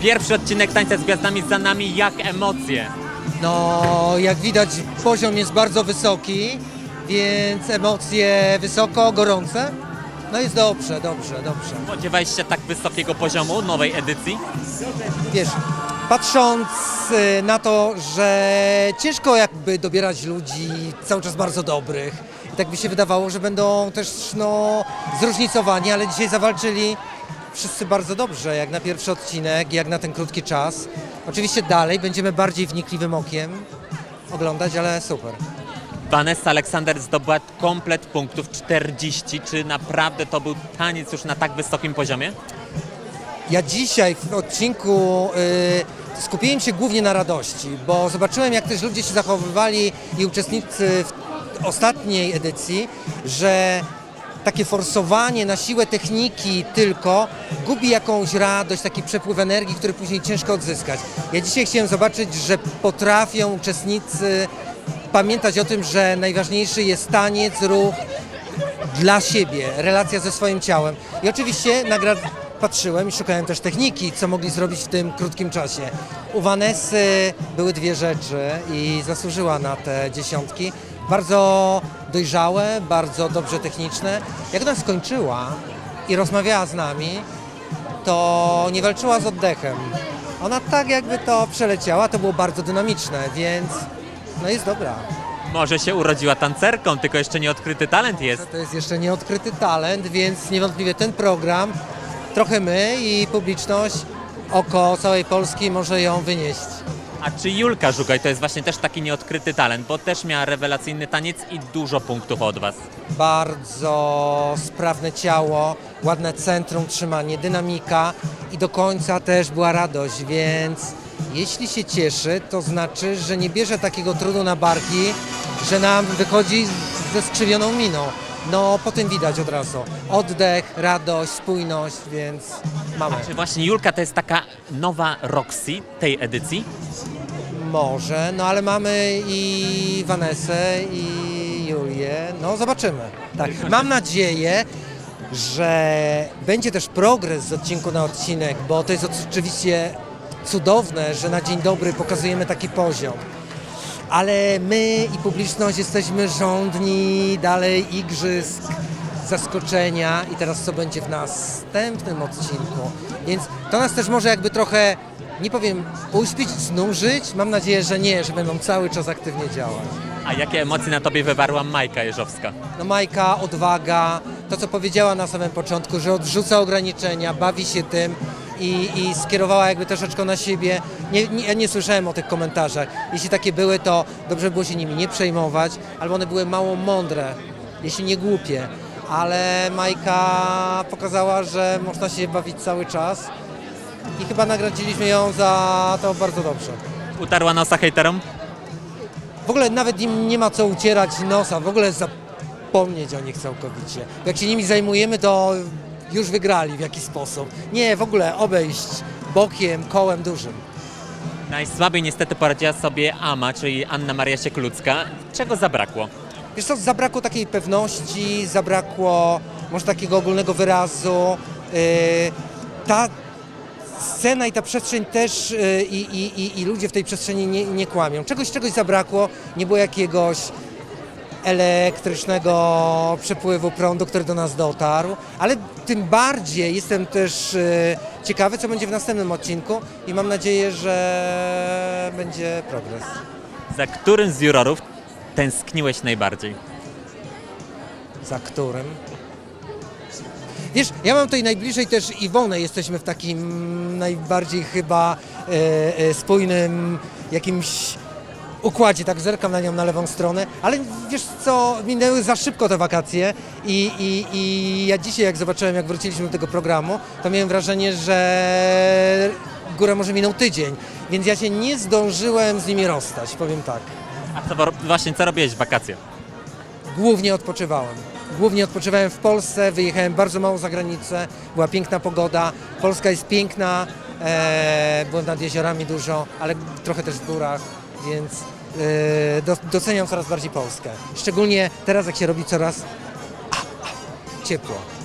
Pierwszy odcinek Tańca z Gwiazdami za nami, jak emocje? No, jak widać, poziom jest bardzo wysoki, więc emocje wysoko, gorące. No jest dobrze, dobrze, dobrze. Spodziewałeś się tak wysokiego poziomu nowej edycji? Wiesz, patrząc y, na to, że ciężko jakby dobierać ludzi cały czas bardzo dobrych, i tak by się wydawało, że będą też no, zróżnicowani, ale dzisiaj zawalczyli wszyscy bardzo dobrze, jak na pierwszy odcinek, jak na ten krótki czas. Oczywiście dalej będziemy bardziej wnikliwym okiem oglądać, ale super. Vanessa Aleksander zdobyła komplet punktów 40. Czy naprawdę to był taniec już na tak wysokim poziomie? Ja dzisiaj w odcinku y, skupiłem się głównie na radości, bo zobaczyłem, jak też ludzie się zachowywali i uczestnicy w ostatniej edycji, że takie forsowanie na siłę techniki tylko gubi jakąś radość, taki przepływ energii, który później ciężko odzyskać. Ja dzisiaj chciałem zobaczyć, że potrafią uczestnicy pamiętać o tym, że najważniejszy jest taniec, ruch, dla siebie, relacja ze swoim ciałem. I oczywiście nagrad patrzyłem i szukałem też techniki, co mogli zrobić w tym krótkim czasie. U Vanessy były dwie rzeczy i zasłużyła na te dziesiątki. Bardzo dojrzałe, bardzo dobrze techniczne. Jak ona skończyła i rozmawiała z nami, to nie walczyła z oddechem. Ona tak jakby to przeleciała, to było bardzo dynamiczne, więc no jest dobra. Może się urodziła tancerką, tylko jeszcze nieodkryty talent jest. To jest jeszcze nieodkryty talent, więc niewątpliwie ten program, trochę my i publiczność, oko całej Polski może ją wynieść. A czy Julka Żugaj to jest właśnie też taki nieodkryty talent, bo też miała rewelacyjny taniec i dużo punktów od Was. Bardzo sprawne ciało, ładne centrum, trzymanie, dynamika i do końca też była radość, więc jeśli się cieszy, to znaczy, że nie bierze takiego trudu na barki, że nam wychodzi ze skrzywioną miną. No, po tym widać od razu. Oddech, radość, spójność, więc mamy. Czy właśnie Julka to jest taka nowa Roxy tej edycji? Może, no ale mamy i Vanessę, i Julię. No zobaczymy. Tak. Mam nadzieję, że będzie też progres z odcinku na odcinek, bo to jest oczywiście cudowne, że na dzień dobry pokazujemy taki poziom. Ale my i publiczność jesteśmy żądni dalej igrzysk, zaskoczenia i teraz co będzie w następnym odcinku. Więc to nas też może jakby trochę, nie powiem, uśpić, znużyć. Mam nadzieję, że nie, że będą cały czas aktywnie działać. A jakie emocje na Tobie wywarła Majka Jeżowska? No Majka, odwaga, to co powiedziała na samym początku, że odrzuca ograniczenia, bawi się tym i, i skierowała jakby troszeczkę na siebie. Nie, nie, ja nie słyszałem o tych komentarzach. Jeśli takie były, to dobrze było się nimi nie przejmować, albo one były mało mądre, jeśli nie głupie. Ale Majka pokazała, że można się bawić cały czas i chyba nagradziliśmy ją za to bardzo dobrze. Utarła nosa hejterom? W ogóle nawet im nie ma co ucierać nosa, w ogóle zapomnieć o nich całkowicie. Jak się nimi zajmujemy, to już wygrali w jakiś sposób. Nie, w ogóle obejść bokiem, kołem dużym. Najsłabiej niestety poradziła sobie Ama, czyli Anna Maria Sieklucka. Czego zabrakło? Wiesz co, zabrakło takiej pewności, zabrakło może takiego ogólnego wyrazu. Yy, ta scena i ta przestrzeń też yy, i, i, i, ludzie w tej przestrzeni nie, nie kłamią. Czegoś, czegoś zabrakło, nie było jakiegoś elektrycznego przepływu prądu, który do nas dotarł, ale tym bardziej jestem też yy, ciekawy, co będzie w następnym odcinku i mam nadzieję, że będzie progres. Za którym z jurorów tęskniłeś najbardziej? za którym. Wiesz, ja mam tutaj najbliżej też Iwonę, jesteśmy w takim najbardziej chyba e, e, spójnym jakimś układzie, tak zerkam na nią na lewą stronę, ale wiesz co, minęły za szybko te wakacje i, i, i ja dzisiaj jak zobaczyłem, jak wróciliśmy do tego programu, to miałem wrażenie, że góra może minął tydzień, więc ja się nie zdążyłem z nimi rozstać, powiem tak. A co, właśnie co robiłeś w wakacje? Głównie odpoczywałem. Głównie odpoczywałem w Polsce, wyjechałem bardzo mało za granicę, była piękna pogoda. Polska jest piękna, e, byłem nad jeziorami dużo, ale trochę też w górach, więc e, do, doceniam coraz bardziej Polskę. Szczególnie teraz, jak się robi coraz a, a, ciepło.